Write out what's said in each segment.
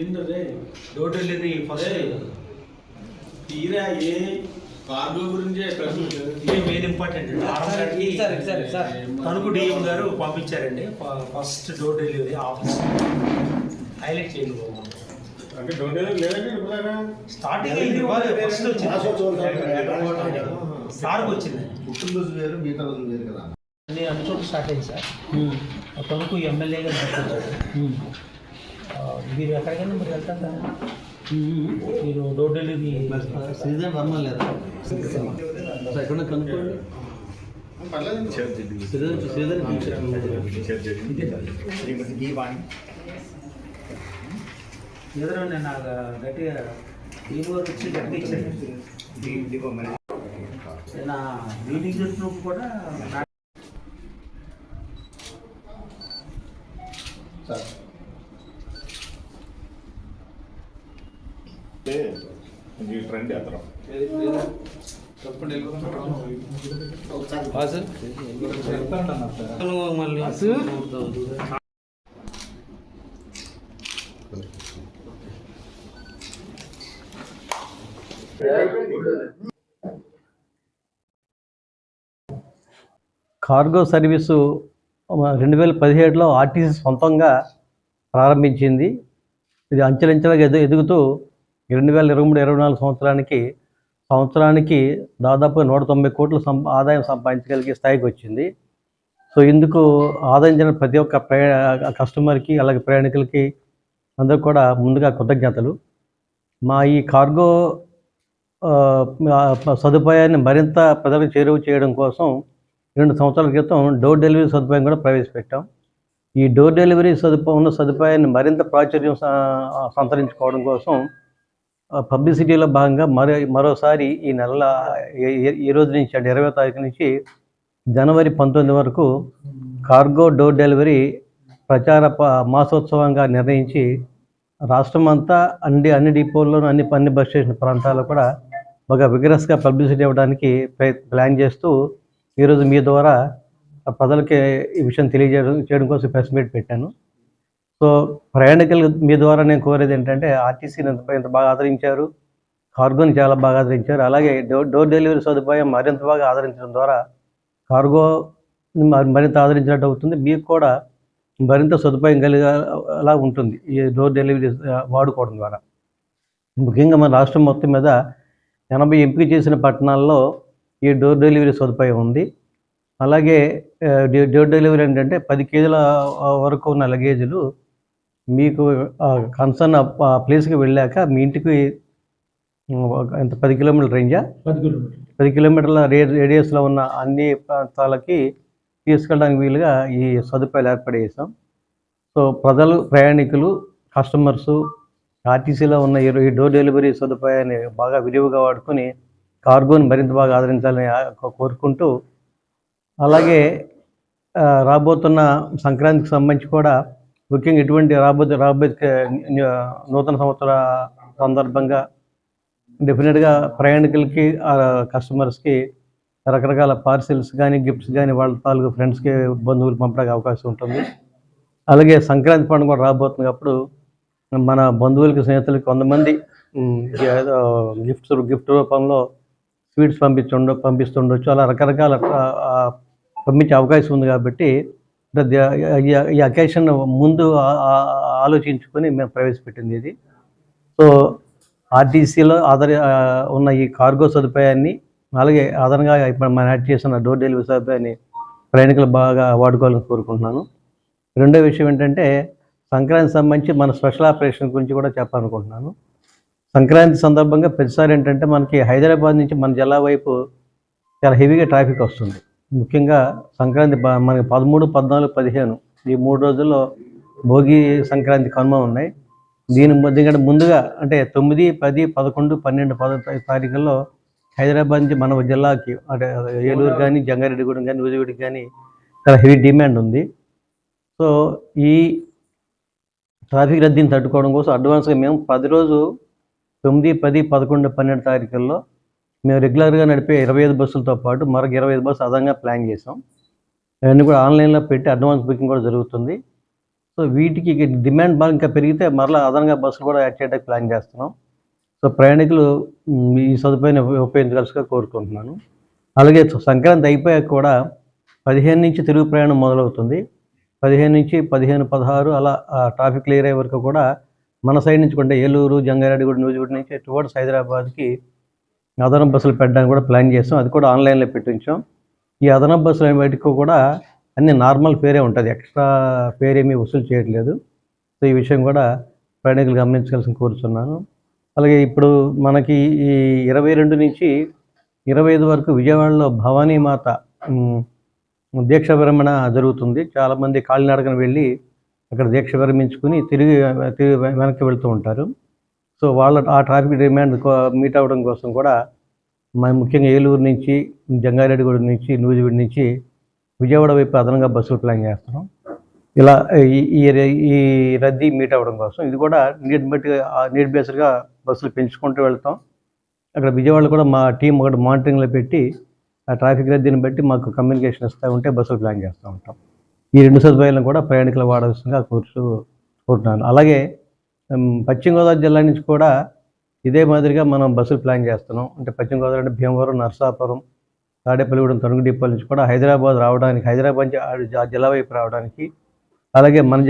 ఏంటదే? Door delivery first తీరా ఏ cargo గురించి ప్రశ్న మెయిన్ ఇంపార్టెంట్ ఆరంభానికి సరే, సరే, సరే. తణుకు డిఎం గారు పంపించారండి. First door delivery office highlight చేయండి బాబు. అంటే లేదంటే ఇప్పుడు స్టార్టింగ్ అయింది ఫస్ట్ వచ్చింది. సార్కి వచ్చింది. పుట్టినరోజు వేరు మిగతా వేరు కదా. అన్ని అన్ని చోట్ల స్టార్ట్ అయింది సార్. ఆ తణుకు ఎమ్మెల్యే గారు పంపించారు ఆ, మీరు ఎక్కడికైనా మీరు వెళ్తారు మీరు డోర్ డెలివరీ సీజన్ రమ్మని లేదా? ఎక్కడ కనుక్కోండి. సీజన్ సీజన్ ఎదురు నేను గట్టిగా ఈ ఊరు వచ్చి గట్టిగా ఇచ్చాను నా మీటింగ్ చేసినప్పుడు కూడా ట్రెండ్ అతను కార్గో సర్వీసు రెండు వేల పదిహేడులో ఆర్టీసీ సొంతంగా ప్రారంభించింది. ఇది అంచెలంచెలుగా ఎదు ఎదుగుతూ రెండు వేల ఇరవై మూడు ఇరవై నాలుగు సంవత్సరానికి సంవత్సరానికి దాదాపు నూట తొంభై కోట్లు సం ఆదాయం సంపాదించగలిగే స్థాయికి వచ్చింది సో ఇందుకు ఆదాయించిన ప్రతి ఒక్క ప్రయా కస్టమర్కి అలాగే ప్రయాణికులకి అందరూ కూడా ముందుగా కృతజ్ఞతలు. మా ఈ కార్గో సదుపాయాన్ని మరింత ప్రజలకు చేరువ చేయడం కోసం రెండు సంవత్సరాల క్రితం డోర్ డెలివరీ సదుపాయం కూడా ప్రవేశపెట్టాం. ఈ డోర్ డెలివరీ సదుపాయం ఉన్న సదుపాయాన్ని మరింత ప్రాచుర్యం సంతరించుకోవడం కోసం పబ్లిసిటీలో భాగంగా మరో మరోసారి ఈ నెల ఈ- రోజు నుంచి అంటే ఇరవై తారీఖు నుంచి జనవరి పంతొమ్మిది వరకు కార్గో డోర్ డెలివరీ ప్రచార ప- మాసోత్సవంగా నిర్ణయించి రాష్ట్రం అంతా అన్ని అన్ని డిపోల్లోనూ అన్ని అన్ని బస్ స్టేషన్ ప్రాంతాల్లో కూడా బాగా విగ్రస్గా పబ్లిసిటీ ఇవ్వడానికి ప్రయత్ ప్లాన్ చేస్తూ ఈరోజు మీ ద్వారా ప్రజలకి ఈ విషయం తెలియజేయడం చేయడం కోసం ప్రెస్ మీట్ పెట్టాను. సో ప్రయాణికులు మీ ద్వారా నేను కోరేది ఏంటంటే ఆర్టీసీని ఎంత ఎంత బాగా ఆదరించారు. కార్గోని చాలా బాగా ఆదరించారు. అలాగే డోర్ డోర్ డెలివరీ సదుపాయం మరింత బాగా ఆదరించడం ద్వారా కార్గో మరింత ఆదరించినట్టు అవుతుంది. మీకు కూడా మరింత సదుపాయం కలిగే అలా ఉంటుంది ఈ డోర్ డెలివరీ వాడుకోవడం ద్వారా. ముఖ్యంగా మన రాష్ట్రం మొత్తం మీద ఎనభై ఎంపిక చేసిన పట్టణాల్లో ఈ డోర్ డెలివరీ సదుపాయం ఉంది. అలాగే డో- డోర్ డెలివరీ ఏంటంటే పది కేజీల వరకు ఉన్న లగేజీలు మీకు కన్సర్న్ ప్లేస్కి వెళ్ళాక మీ ఇంటికి ఎంత పది కిలోమీటర్ల రేంజా? పది కిలోమీటర్లు. పది కిలోమీటర్ల రే రేడియస్లో ఉన్న అన్ని ప్రాంతాలకి తీసుకెళ్ళడానికి వీలుగా ఈ సదుపాయాలు ఏర్పాటు చేసాం సో ప్రజలు ప్రయాణికులు కస్టమర్సు ఆర్టీసీలో ఉన్న ఈ డోర్ డెలివరీ సదుపాయాన్ని బాగా విరివిగా వాడుకొని కార్గోని మరింత బాగా ఆదరించాలని ఆ- కోరుకుంటూ అలాగే ఆ, రాబోతున్న సంక్రాంతికి సంబంధించి కూడా ముఖ్యంగా ఇటువంటి రాబోయే రాబోయే నూతన సంవత్సర సందర్భంగా డెఫినెట్గా ప్రయాణికులకి ఆ, కస్టమర్స్కి రకరకాల పార్సిల్స్ కానీ గిఫ్ట్స్ కానీ వాళ్ళ తాలూకు ఫ్రెండ్స్కి బంధువులు పంపడానికి అవకాశం ఉంటుంది. అలాగే సంక్రాంతి పండుగ కూడా రాబోతుంది. అప్పుడు మన బంధువులకి స్నేహితులకి కొంతమంది గిఫ్ట్స్ గిఫ్ట్ రూపంలో స్వీట్స్ పంపించుండ పంపిస్తుండొచ్చు. అలా రకరకాల పంపించే అవకాశం ఉంది కాబట్టి ఈ- అకేషన్ ముందు ఆలోచించుకొని మేము ప్రవేశపెట్టింది ఇది. సో ఆర్టీసీలో ఆధార ఉన్న ఈ కార్గో సదుపాయాన్ని అలాగే అదనంగా ఇప్పుడు మనం యాడ్ చేసిన డోర్ డెలివరీ సదుపాయాన్ని ప్రయాణికులు బాగా వాడుకోవాలని కోరుకుంటున్నాను. రెండో విషయం ఏంటంటే సంక్రాంతి సంబంధించి మన స్పెషల్ ఆపరేషన్ గురించి కూడా చెప్పాలనుకుంటున్నాను. సంక్రాంతి సందర్భంగా ప్రతిసారి ఏంటంటే మనకి హైదరాబాద్ నుంచి మన జిల్లా వైపు చాలా హెవీగా ట్రాఫిక్ వస్తుంది. ముఖ్యంగా సంక్రాంతి మనకి పదమూడు పద్నాలుగు పదిహేను ఈ మూడు రోజుల్లో భోగి సంక్రాంతి కనుమ ఉన్నాయి. దీని ము- దీనికంటే ముందుగా అంటే తొమ్మిది పది పదకొండు పన్నెండు పదో తారీఖుల్లో హైదరాబాద్ నుంచి మన జిల్లాకి అంటే ఏలూరు కానీ జంగారెడ్డిగూడెం కానీ నూజివీడికి కానీ చాలా హెవీ డిమాండ్ ఉంది. సో ఈ ట్రాఫిక్ రద్దీని తట్టుకోవడం కోసం అడ్వాన్స్గా మేము పది రోజు తొమ్మిది పది పదకొండు పన్నెండు తారీఖుల్లో మేము రెగ్యులర్గా నడిపే ఇరవై ఐదు బస్సులతో పాటు మరొక ఇరవై ఐదు బస్సు అదనంగా ప్లాన్ చేసాం అవన్నీ కూడా ఆన్లైన్లో పెట్టి అడ్వాన్స్ బుకింగ్ కూడా జరుగుతుంది. సో వీటికి డిమాండ్ బాగా ఇంకా పెరిగితే మరలా అదనంగా బస్సులు కూడా యాడ్ చేయడానికి ప్లాన్ చేస్తున్నాం. సో ప్రయాణికులు ఈ సదుపాయాన్ని ఉప- కోరుకుంటున్నాను. అలాగే సంక్రాంతి అయిపోయాక కూడా పదిహేను నుంచి తిరుగు ప్రయాణం మొదలవుతుంది. పదిహేను నుంచి పదిహేను పదహారు అలా ట్రాఫిక్ క్లియర్ అయ్యే వరకు కూడా మన సైడ్ నుంచి కొంటే ఏలూరు జంగారెడ్డిగూడ న్యూజిగూడ నుంచి టువర్డ్స్ హైదరాబాద్కి అదనపు బస్సులు పెట్టడానికి కూడా ప్లాన్ చేసాం. అది కూడా ఆన్లైన్లో పెట్టించాం. ఈ అదనపు బస్సులు బయటకు కూడా అన్ని నార్మల్ ఫేరే ఉంటుంది. ఎక్స్ట్రా ఫేర్ ఏమీ వసూలు చేయట్లేదు. సో ఈ విషయం కూడా ప్రయాణికులు గమనించాల్సిన కోరుతున్నాను అలాగే ఇప్పుడు మనకి ఈ ఇరవై రెండు నుంచి ఇరవై ఐదు వరకు విజయవాడలో భవానీ మాత దీక్ష విరమణ జరుగుతుంది. చాలామంది కాలినడకన వెళ్ళి అక్కడ దీక్ష విరమించుకుని తిరిగి తిరిగి వెనక్కి వెళ్తూ ఉంటారు. సో వాళ్ళ ఆ ట్రాఫిక్ డిమాండ్ మీట్ అవ్వడం కోసం కూడా మేము ముఖ్యంగా ఏలూరు నుంచి జంగారెడ్డిగూడ నుంచి నూజివీడి నుంచి విజయవాడ వైపు అదనంగా బస్సులు ప్లాన్ చేస్తున్నాం. ఇలా ఈ ఈ రద్దీ మీట్ అవ్వడం కోసం ఇది కూడా నీట్ బట్టి నీట్ బేస్డ్గా బస్సులు పెంచుకుంటూ వెళ్తాం. అక్కడ విజయవాడలో కూడా మా టీం ఒకటి మానిటరింగ్లో పెట్టి ఆ ట్రాఫిక్ రద్దీని బట్టి మాకు కమ్యూనికేషన్ ఇస్తూ ఉంటే బస్సులు ప్లాన్ చేస్తూ ఉంటాం. ఈ రెండు సదుపాయాలను కూడా ప్రయాణికులు వాడవలసిందిగా కోరుతూ కోరుతున్నాను. అలాగే పశ్చిమ గోదావరి జిల్లా నుంచి కూడా ఇదే మాదిరిగా మనం బస్సులు ప్లాన్ చేస్తున్నాం. అంటే పశ్చిమ గోదావరి అంటే భీమవరం నర్సాపురం తాడేపల్లిగూడెం తణుగు డిపోల నుంచి కూడా హైదరాబాద్ రావడానికి హైదరాబాద్ నుంచి ఆ- జిల్లా వైపు రావడానికి అలాగే మన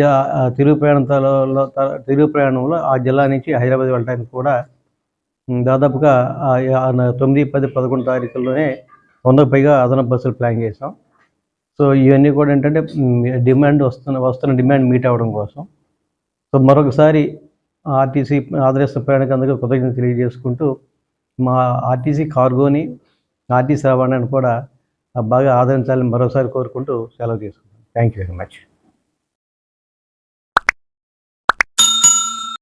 తిరుగు ప్రయాణంలో తిరుగు ప్రయాణంలో ఆ జిల్లా నుంచి హైదరాబాద్ వెళ్ళడానికి కూడా దాదాపుగా తొమ్మిది పది పదకొండు తారీఖుల్లోనే వందకు పైగా అదనపు బస్సులు ప్లాన్ చేసాం సో ఇవన్నీ కూడా ఏంటంటే డిమాండ్ వస్తున్న వస్తున్న డిమాండ్ మీట్ అవ్వడం కోసం. సో మరొకసారి ఆర్టీసీ ఆదర్శ ప్రయాణికులందరికీ కృతజ్ఞత తెలియజేసుకుంటూ మా ఆర్టీసీ కార్గోని ఆర్టీసీ రవాణాని కూడా బాగా ఆదరించాలని మరోసారి కోరుకుంటూ సెలవు తీసుకుంటాం థ్యాంక్ యూ వెరీ మచ్